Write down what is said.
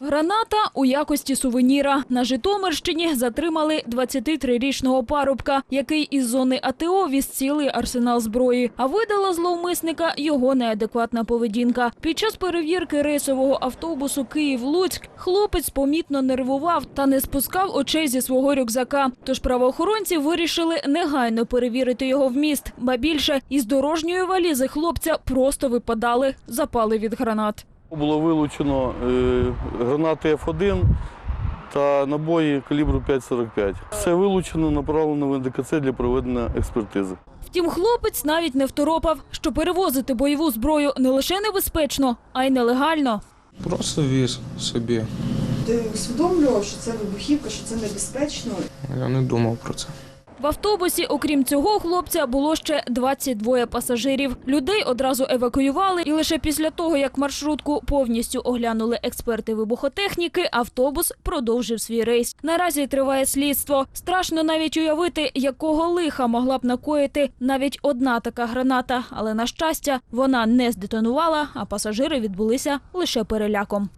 Граната у якості сувеніра. На Житомирщині затримали 23-річного парубка, який із зони АТО віз цілий арсенал зброї. А видала зловмисника його неадекватна поведінка. Під час перевірки рейсового автобусу Київ-Луцьк хлопець помітно нервував та не спускав очей зі свого рюкзака. Тож правоохоронці вирішили негайно перевірити його вміст. Ба більше із дорожньої валізи хлопця просто випадали запали від гранат. Було вилучено е, гранати F1 та набої калібру 5,45. Все вилучено, направлено в НДКЦ для проведення експертизи. Втім, хлопець навіть не второпав, що перевозити бойову зброю не лише небезпечно, а й нелегально. Просто віз собі. Ти усвідомлював, що це вибухівка, що це небезпечно. Я не думав про це. В автобусі, окрім цього хлопця, було ще 22 пасажирів. Людей одразу евакуювали, і лише після того, як маршрутку повністю оглянули експерти вибухотехніки, автобус продовжив свій рейс. Наразі триває слідство. Страшно навіть уявити, якого лиха могла б накоїти навіть одна така граната. Але на щастя, вона не здетонувала, а пасажири відбулися лише переляком.